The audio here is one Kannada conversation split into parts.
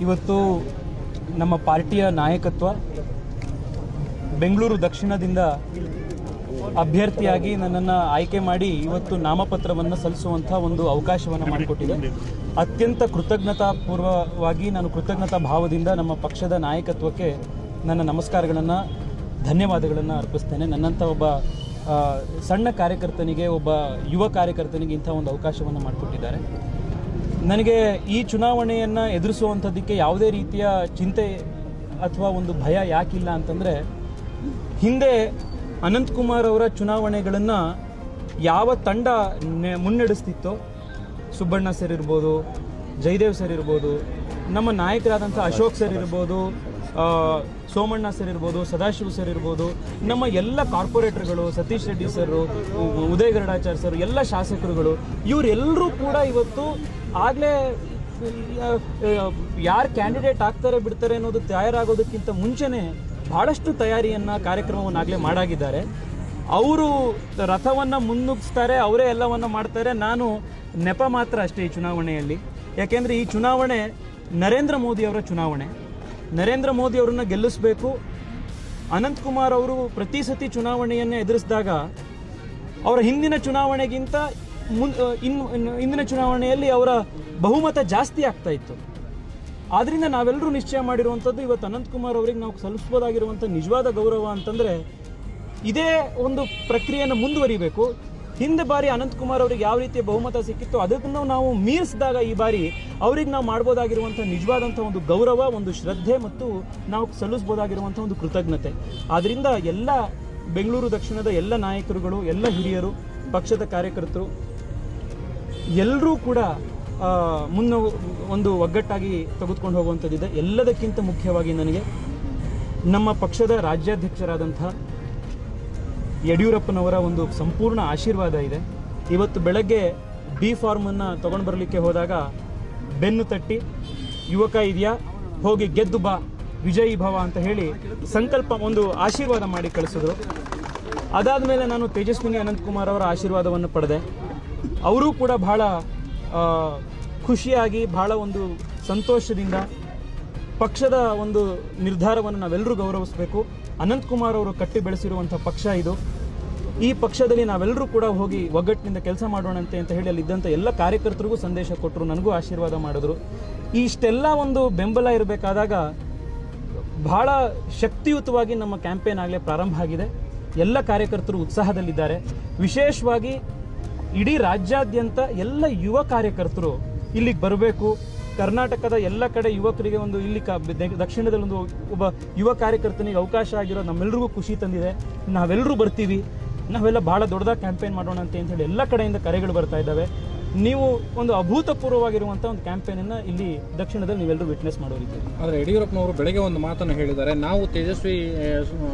ಇವತ್ತು ನಮ್ಮ ಪಾರ್ಟಿಯ ನಾಯಕತ್ವ ಬೆಂಗಳೂರು ದಕ್ಷಿಣದಿಂದ ಅಭ್ಯರ್ಥಿಯಾಗಿ ನನ್ನನ್ನು ಆಯ್ಕೆ ಮಾಡಿ ಇವತ್ತು ನಾಮಪತ್ರವನ್ನು ಸಲ್ಲಿಸುವಂಥ ಒಂದು ಅವಕಾಶವನ್ನು ಮಾಡಿಕೊಟ್ಟಿದೆ. ಅತ್ಯಂತ ಕೃತಜ್ಞತಾಪೂರ್ವವಾಗಿ ನಾನು ಕೃತಜ್ಞತಾ ಭಾವದಿಂದ ನಮ್ಮ ಪಕ್ಷದ ನಾಯಕತ್ವಕ್ಕೆ ನನ್ನ ನಮಸ್ಕಾರಗಳನ್ನು, ಧನ್ಯವಾದಗಳನ್ನು ಅರ್ಪಿಸ್ತೇನೆ. ನನ್ನಂಥ ಒಬ್ಬ ಸಣ್ಣ ಕಾರ್ಯಕರ್ತನಿಗೆ, ಒಬ್ಬ ಯುವ ಕಾರ್ಯಕರ್ತನಿಗೆ ಇಂಥ ಒಂದು ಅವಕಾಶವನ್ನು ಮಾಡಿಕೊಟ್ಟಿದ್ದಾರೆ. ನನಗೆ ಈ ಚುನಾವಣೆಯನ್ನು ಎದುರಿಸುವಂಥದ್ದಕ್ಕೆ ಯಾವುದೇ ರೀತಿಯ ಚಿಂತೆ ಅಥವಾ ಒಂದು ಭಯ ಯಾಕಿಲ್ಲ ಅಂತಂದರೆ, ಹಿಂದೆ ಅನಂತಕುಮಾರ್ ಅವರ ಚುನಾವಣೆಗಳನ್ನು ಯಾವ ತಂಡ ಮುನ್ನಡೆಸ್ತಿತ್ತೋ, ಸುಬ್ಬಣ್ಣ ಸರ್ ಇರ್ಬೋದು, ಜಯದೇವ್ ಸರ್ ಇರ್ಬೋದು, ನಮ್ಮ ನಾಯಕರಾದಂಥ ಅಶೋಕ್ ಸರ್ ಇರ್ಬೋದು ಸೋಮಣ್ಣ ಸರ್ ಇರ್ಬೋದು, ಸದಾಶಿವ ಸರ್ ಇರ್ಬೋದು, ನಮ್ಮ ಎಲ್ಲ ಕಾರ್ಪೊರೇಟರ್ಗಳು, ಸತೀಶ್ ರೆಡ್ಡಿ ಸರ್ ಉದಯ್ ಗರಡಾಚಾರ್ ಸರ್, ಎಲ್ಲ ಶಾಸಕರುಗಳು ಇವರೆಲ್ಲರೂ ಕೂಡ ಇವತ್ತು ಆಗಲೇ ಯಾರು ಕ್ಯಾಂಡಿಡೇಟ್ ಆಗ್ತಾರೆ, ಬಿಡ್ತಾರೆ ಅನ್ನೋದು ತಯಾರಾಗೋದಕ್ಕಿಂತ ಮುಂಚೆನೇ ಬಹಳಷ್ಟು ತಯಾರಿಯನ್ನು ಕಾರ್ಯಕ್ರಮವನ್ನು ಆಗಲೇ ಮಾಡಾಗಿದ್ದಾರೆ. ಅವರು ರಥವನ್ನು ಮುನ್ನುಗ್ಗಿಸ್ತಾರೆ ಅವರೇ ಎಲ್ಲವನ್ನು ಮಾಡ್ತಾರೆ. ನಾನು ನೆಪ ಮಾತ್ರ ಅಷ್ಟೇ ಈ ಚುನಾವಣೆಯಲ್ಲಿ. ಯಾಕೆಂದರೆ ಈ ಚುನಾವಣೆ ನರೇಂದ್ರ ಮೋದಿ ಅವರ ಚುನಾವಣೆ. ನರೇಂದ್ರ ಮೋದಿ ಅವರನ್ನು ಗೆಲ್ಲಿಸಬೇಕು. ಅನಂತಕುಮಾರ್ ಅವರು ಪ್ರತಿ ಸತಿ ಚುನಾವಣೆಯನ್ನು ಎದುರಿಸಿದಾಗ ಅವರ ಹಿಂದಿನ ಚುನಾವಣೆಗಿಂತ ಮುನ್ ಇನ್ನು ಹಿಂದಿನ ಚುನಾವಣೆಯಲ್ಲಿ ಅವರ ಬಹುಮತ ಜಾಸ್ತಿ ಆಗ್ತಾ ಇತ್ತು. ಆದ್ರಿಂದ ನಾವೆಲ್ಲರೂ ನಿಶ್ಚಯ ಮಾಡಿರುವಂಥದ್ದು ಇವತ್ತು ಅನಂತಕುಮಾರ್ ಅವರಿಗೆ ನಾವು ಸಲ್ಲಿಸ್ಬೋದಾಗಿರುವಂಥ ನಿಜವಾದ ಗೌರವ ಅಂತಂದರೆ ಇದೇ ಒಂದು ಪ್ರಕ್ರಿಯೆಯನ್ನು ಮುಂದುವರಿಬೇಕು. ಹಿಂದೆ ಬಾರಿ ಅನಂತಕುಮಾರ್ ಅವರಿಗೆ ಯಾವ ರೀತಿಯ ಬಹುಮತ ಸಿಕ್ಕಿತ್ತು ಅದನ್ನು ನಾವು ಮೀರಿಸಿದಾಗ ಈ ಬಾರಿ ಅವ್ರಿಗೆ ನಾವು ಮಾಡ್ಬೋದಾಗಿರುವಂಥ ನಿಜವಾದಂಥ ಒಂದು ಗೌರವ, ಒಂದು ಶ್ರದ್ಧೆ ಮತ್ತು ನಾವು ಸಲ್ಲಿಸ್ಬೋದಾಗಿರುವಂಥ ಒಂದು ಕೃತಜ್ಞತೆ. ಆದ್ದರಿಂದ ಎಲ್ಲ ಬೆಂಗಳೂರು ದಕ್ಷಿಣದ ಎಲ್ಲ ನಾಯಕರುಗಳು, ಎಲ್ಲ ಹಿರಿಯರು, ಪಕ್ಷದ ಕಾರ್ಯಕರ್ತರು ಎಲ್ಲರೂ ಕೂಡ ಮುನ್ನ ಒಂದು ಒಗ್ಗಟ್ಟಾಗಿ ತೆಗೆದುಕೊಂಡು ಹೋಗುವಂಥದ್ದಿದೆ. ಎಲ್ಲದಕ್ಕಿಂತ ಮುಖ್ಯವಾಗಿ ನನಗೆ ನಮ್ಮ ಪಕ್ಷದ ರಾಜ್ಯಾಧ್ಯಕ್ಷರಾದಂಥ ಯಡಿಯೂರಪ್ಪನವರ ಒಂದು ಸಂಪೂರ್ಣ ಆಶೀರ್ವಾದ ಇದೆ. ಇವತ್ತು ಬೆಳಗ್ಗೆ ಬಿ ಫಾರ್ಮನ್ನು ತೊಗೊಂಡು ಬರಲಿಕ್ಕೆ ಹೋದಾಗ ಬೆನ್ನು ತಟ್ಟಿ, ಯುವಕ ಇದೆಯಾ? ಹೋಗಿ ಗೆದ್ದು ಬಾ, ವಿಜಯೀ ಭವ ಅಂತ ಹೇಳಿ ಸಂಕಲ್ಪ ಒಂದು ಆಶೀರ್ವಾದ ಮಾಡಿ ಕಳಿಸಿದ್ರು. ಅದಾದಮೇಲೆ ನಾನು ತೇಜಸ್ವಿನಿ ಅನಂತಕುಮಾರ್ ಅವರ ಆಶೀರ್ವಾದವನ್ನು ಪಡೆದೆ. ಅವರೂ ಕೂಡ ಬಹಳ ಖುಷಿಯಾಗಿ, ಬಹಳ ಒಂದು ಸಂತೋಷದಿಂದ ಪಕ್ಷದ ಒಂದು ನಿರ್ಧಾರವನ್ನು ನಾವೆಲ್ಲರೂ ಗೌರವಿಸಬೇಕು. ಅನಂತಕುಮಾರ್ ಅವರು ಕಟ್ಟಿ ಬೆಳೆಸಿರುವಂಥ ಪಕ್ಷ ಇದು. ಈ ಪಕ್ಷದಲ್ಲಿ ನಾವೆಲ್ಲರೂ ಕೂಡ ಹೋಗಿ ಒಗ್ಗಟ್ಟಿನಿಂದ ಕೆಲಸ ಮಾಡೋಣಂತೆ ಅಂತ ಹೇಳಿ ಅಲ್ಲಿದ್ದಂಥ ಎಲ್ಲ ಕಾರ್ಯಕರ್ತರಿಗೂ ಸಂದೇಶ ಕೊಟ್ಟರು. ನನಗೂ ಆಶೀರ್ವಾದ ಮಾಡಿದ್ರು. ಇಷ್ಟೆಲ್ಲ ಒಂದು ಬೆಂಬಲ ಇರಬೇಕಾದಾಗ ಬಹಳ ಶಕ್ತಿಯುತವಾಗಿ ನಮ್ಮ ಕ್ಯಾಂಪೇನ್ ಆಗಲೇ ಪ್ರಾರಂಭ ಆಗಿದೆ. ಎಲ್ಲ ಕಾರ್ಯಕರ್ತರು ಉತ್ಸಾಹದಲ್ಲಿದ್ದಾರೆ. ವಿಶೇಷವಾಗಿ ಇಡೀ ರಾಜ್ಯಾದ್ಯಂತ ಎಲ್ಲ ಯುವ ಕಾರ್ಯಕರ್ತರು ಇಲ್ಲಿಗೆ ಬರಬೇಕು. ಕರ್ನಾಟಕದ ಎಲ್ಲ ಕಡೆ ಯುವಕರಿಗೆ ಒಂದು ಇಲ್ಲಿ ಕ ದಕ್ಷಿಣದಲ್ಲಿ ಒಂದು ಒಬ್ಬ ಯುವ ಕಾರ್ಯಕರ್ತನಿಗೆ ಅವಕಾಶ ಆಗಿರೋ ನಮ್ಮೆಲ್ಲರಿಗೂ ಖುಷಿ ತಂದಿದೆ. ನಾವೆಲ್ಲರೂ ಬರ್ತೀವಿ. ನಾವೆಲ್ಲ ಭಾಳ ದೊಡ್ಡದಾಗಿ ಕ್ಯಾಂಪೇನ್ ಮಾಡೋಣ ಅಂತ ಹೇಳಿ ಎಲ್ಲ ಕಡೆಯಿಂದ ಕರೆಗಳು ಬರ್ತಾ ಇದ್ದಾವೆ. ನೀವು ಒಂದು ಅಭೂತಪೂರ್ವವಾಗಿರುವಂಥ ಒಂದು ಕ್ಯಾಂಪೇನನ್ನು ಇಲ್ಲಿ ದಕ್ಷಿಣದಲ್ಲಿ ನೀವೆಲ್ಲರೂ ವಿಟ್ನೆಸ್ ಮಾಡೋರಿದ್ದೀರಿ ಆದರೆ ಯಡಿಯೂರಪ್ಪನವರು ಬೆಳಗ್ಗೆ ಒಂದು ಮಾತನ್ನು ಹೇಳಿದ್ದಾರೆ. ನಾವು ತೇಜಸ್ವಿ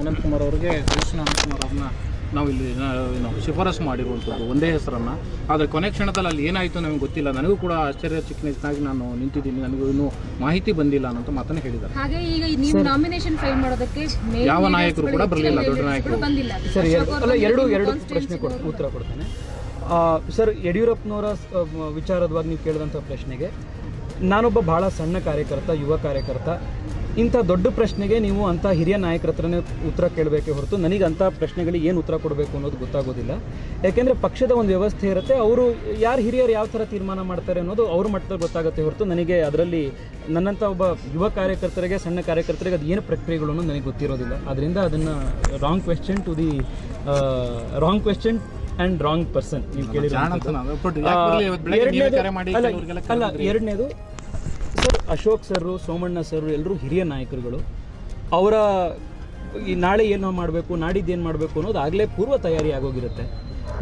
ಅನಂತಕುಮಾರ್ ಅವರಿಗೆ, ಕೃಷ್ಣ ಅನಂತಕುಮಾರ್ ಅವ್ರನ್ನ ನಾವು ಇಲ್ಲಿ ನಾವು ಏನು ಶಿಫಾರಸು ಮಾಡಿರುವಂಥದ್ದು ಒಂದೇ ಹೆಸರನ್ನು. ಆದರೆ ಕೊನೆ ಕ್ಷಣದಲ್ಲಿ ಅಲ್ಲಿ ಏನಾಯಿತು ನಮಗೆ ಗೊತ್ತಿಲ್ಲ. ನನಗೂ ಕೂಡ ಆಶ್ಚರ್ಯ ಚಿಕ್ಕನಾಗಿ ನಾನು ನಿಂತಿದ್ದೀನಿ. ನನಗೂ ಇನ್ನೂ ಮಾಹಿತಿ ಬಂದಿಲ್ಲ ಅನ್ನೋ ಮಾತನ್ನು ಹೇಳಿದ್ದಾರೆ. ಹಾಗೆ ಈಗ ನೀವು ನಾಮಿನೇಷನ್ ಫೈಲ್ ಮಾಡೋದಕ್ಕೆ main ಯಾವ ನಾಯಕರು ಕೂಡ ಬರಲಿಲ್ಲ, ದೊಡ್ಡ ನಾಯಕರು. ಸರಿ ಸರ್ ಎರಡು ಎರಡು ಎರಡು ಪ್ರಶ್ನೆ ಕೊಡ್ ಉತ್ತರ ಕೊಡ್ತೇನೆ. ಆ, ಸರ್ ಯಡಿಯೂರಪ್ಪನವರ ವಿಚಾರದವಾಗಿ ನೀವು ಕೇಳಿದಂಥ ಪ್ರಶ್ನೆಗೆ ನಾನೊಬ್ಬ ಬಹಳ ಸಣ್ಣ ಕಾರ್ಯಕರ್ತ ಯುವ ಕಾರ್ಯಕರ್ತ. ಇಂಥ ದೊಡ್ಡ ಪ್ರಶ್ನೆಗೆ ನೀವು ಅಂಥ ಹಿರಿಯ ನಾಯಕರ ಹತ್ರನೇ ಉತ್ತರ ಕೇಳಬೇಕೇ ಹೊರತು ನನಗೆ ಅಂಥ ಪ್ರಶ್ನೆಗಳಿಗೆ ಏನು ಉತ್ತರ ಕೊಡಬೇಕು ಅನ್ನೋದು ಗೊತ್ತಾಗೋದಿಲ್ಲ. ಯಾಕೆಂದರೆ ಪಕ್ಷದ ಒಂದು ವ್ಯವಸ್ಥೆ ಇರುತ್ತೆ ಅವರು ಯಾರು ಹಿರಿಯರು ಯಾವ ಥರ ತೀರ್ಮಾನ ಮಾಡ್ತಾರೆ ಅನ್ನೋದು ಅವ್ರ ಮಟ್ಟದಲ್ಲಿ ಗೊತ್ತಾಗುತ್ತೆ ಹೊರತು ನನಗೆ ಅದರಲ್ಲಿ ನನ್ನಂಥ ಒಬ್ಬ ಯುವ ಕಾರ್ಯಕರ್ತರಿಗೆ ಸಣ್ಣ ಕಾರ್ಯಕರ್ತರಿಗೆ ಅದು ಏನು ಪ್ರಕ್ರಿಯೆಗಳು ಅನ್ನೋದು ನನಗೆ ಗೊತ್ತಿರೋದಿಲ್ಲ. ಅದರಿಂದ ಅದನ್ನು wrong question to the wrong question and wrong person ನೀವು ಕೇಳಿದ್ರೆ ಅಲ್ಲ ಎರಡನೇದು ಅಶೋಕ್ ಸರ್ ಸೋಮಣ್ಣ ಸರ್ ಎಲ್ಲರೂ ಹಿರಿಯ ನಾಯಕರುಗಳು, ಅವರ ಈ ನಾಳೆ ಏನು ಮಾಡಬೇಕು, ನಾಡಿದ್ದು ಏನು ಮಾಡಬೇಕು ಅನ್ನೋದು ಆಗಲೇ ಪೂರ್ವ ತಯಾರಿ ಆಗೋಗಿರುತ್ತೆ.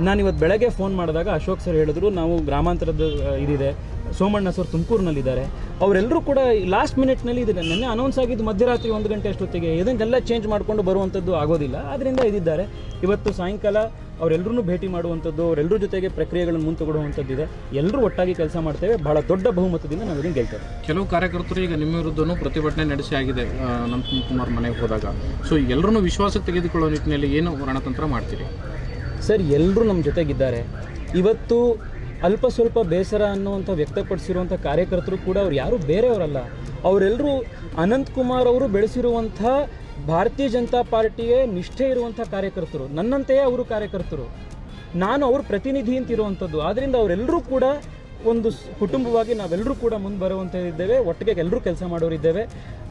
ನಾನು ಇವತ್ತು ಬೆಳಗ್ಗೆ ಫೋನ್ ಮಾಡಿದಾಗ ಅಶೋಕ್ ಸರ್ ಹೇಳಿದ್ರು, ನಾವು ಗ್ರಾಮಾಂತರದ ಇದಿದೆ ಸೋಮಣ್ಣ ಸರ್ ತುಮಕೂರಿನಲ್ಲಿದ್ದಾರೆ. ಅವರೆಲ್ಲರೂ ಕೂಡ ಲಾಸ್ಟ್ ಮಿನಿಟ್ನಲ್ಲಿ ಇದೆ ನಿನ್ನೆ ಅನೌನ್ಸ್ ಆಗಿದ್ದು ಮಧ್ಯರಾತ್ರಿ ಒಂದು ಗಂಟೆ ಅಷ್ಟೊತ್ತಿಗೆ. ಇದನ್ನೆಲ್ಲ ಚೇಂಜ್ ಮಾಡಿಕೊಂಡು ಬರುವಂಥದ್ದು ಆಗೋದಿಲ್ಲ. ಆದ್ದರಿಂದ ಇದಿದ್ದಾರೆ. ಇವತ್ತು ಸಾಯಂಕಾಲ ಅವರೆಲ್ಲರೂ ಭೇಟಿ ಮಾಡುವಂಥದ್ದು ಅವರೆಲ್ಲರ ಜೊತೆಗೆ ಪ್ರಕ್ರಿಯೆಗಳನ್ನು ಮುಂತುಗೊಡುವಂಥದ್ದಿದೆ ಎಲ್ಲರೂ ಒಟ್ಟಾಗಿ ಕೆಲಸ ಮಾಡ್ತೇವೆ. ಬಹಳ ದೊಡ್ಡ ಬಹುಮತದಿಂದ ನಾವು ಇದನ್ನು ಗೆಲ್ತೇವೆ. ಕೆಲವು ಕಾರ್ಯಕರ್ತರು ಈಗ ನಿಮ್ಮ ವಿರುದ್ಧನೂ ಪ್ರತಿಭಟನೆ ನಡೆಸಿ ಆಗಿದೆ ನಮ್ಮ ಕುಮಾರ್ ಮನೆಗೆ ಹೋದಾಗ. ಸೊ ಎಲ್ಲರನ್ನೂ ವಿಶ್ವಾಸಕ್ಕೆ ತೆಗೆದುಕೊಳ್ಳೋ ನಿಟ್ಟಿನಲ್ಲಿ ಏನು ರಣತಂತ್ರ ಮಾಡ್ತೀರಿ? ಸರ್ ಎಲ್ಲರೂ ನಮ್ಮ ಜೊತೆಗಿದ್ದಾರೆ. ಇವತ್ತು ಅಲ್ಪ ಸ್ವಲ್ಪ ಬೇಸರ ಅನ್ನುವಂಥ ವ್ಯಕ್ತಪಡಿಸಿರುವಂಥ ಕಾರ್ಯಕರ್ತರು ಕೂಡ ಅವ್ರು ಯಾರೂ ಬೇರೆಯವರಲ್ಲ. ಅವರೆಲ್ಲರೂ ಅನಂತ್ ಕುಮಾರ್ ಅವರು ಬೆಳೆಸಿರುವಂಥ ಭಾರತೀಯ ಜನತಾ ಪಾರ್ಟಿಗೆ ನಿಷ್ಠೆ ಇರುವಂಥ ಕಾರ್ಯಕರ್ತರು. ನನ್ನಂತೆಯೇ ಅವರು ಕಾರ್ಯಕರ್ತರು. ನಾನು ಅವ್ರ ಪ್ರತಿನಿಧಿ ಅಂತ ಇರುವಂಥದ್ದು. ಆದ್ದರಿಂದ ಅವರೆಲ್ಲರೂ ಕೂಡ ಒಂದು ಕುಟುಂಬವಾಗಿ ನಾವೆಲ್ಲರೂ ಕೂಡ ಮುಂದೆ ಬರುವಂಥದ್ದಿದ್ದೇವೆ. ಒಟ್ಟಿಗೆ ಎಲ್ಲರೂ ಕೆಲಸ ಮಾಡೋರಿದ್ದೇವೆ.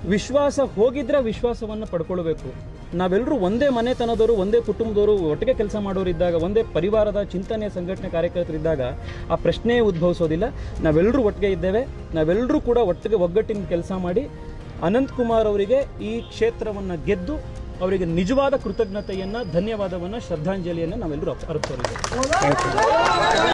ವಿಶ್ವಾಸ ಹೋಗಿದ್ರೆ ವಿಶ್ವಾಸವನ್ನು ಪಡ್ಕೊಳ್ಬೇಕು. ನಾವೆಲ್ಲರೂ ಒಂದೇ ಮನೆತನದವರು, ಒಂದೇ ಕುಟುಂಬದವರು, ಒಟ್ಟಿಗೆ ಕೆಲಸ ಮಾಡೋರಿದ್ದಾಗ ಒಂದೇ ಪರಿವಾರದ ಚಿಂತನೆ ಸಂಘಟನೆ ಕಾರ್ಯಕರ್ತರಿದ್ದಾಗ ಆ ಪ್ರಶ್ನೆ ಉದ್ಭವಿಸೋದಿಲ್ಲ. ನಾವೆಲ್ಲರೂ ಒಟ್ಟಿಗೆ ಇದ್ದೇವೆ. ನಾವೆಲ್ಲರೂ ಕೂಡ ಒಟ್ಟಿಗೆ ಒಗ್ಗಟ್ಟಿನ ಕೆಲಸ ಮಾಡಿ ಅನಂತಕುಮಾರ್ ಅವರಿಗೆ ಈ ಕ್ಷೇತ್ರವನ್ನು ಗೆದ್ದು ಅವರಿಗೆ ನಿಜವಾದ ಕೃತಜ್ಞತೆಯನ್ನು, ಧನ್ಯವಾದವನ್ನು, ಶ್ರದ್ಧಾಂಜಲಿಯನ್ನು ನಾವೆಲ್ಲರೂ ಅರ್ಪಿಸೋರಿದ್ದೇವೆ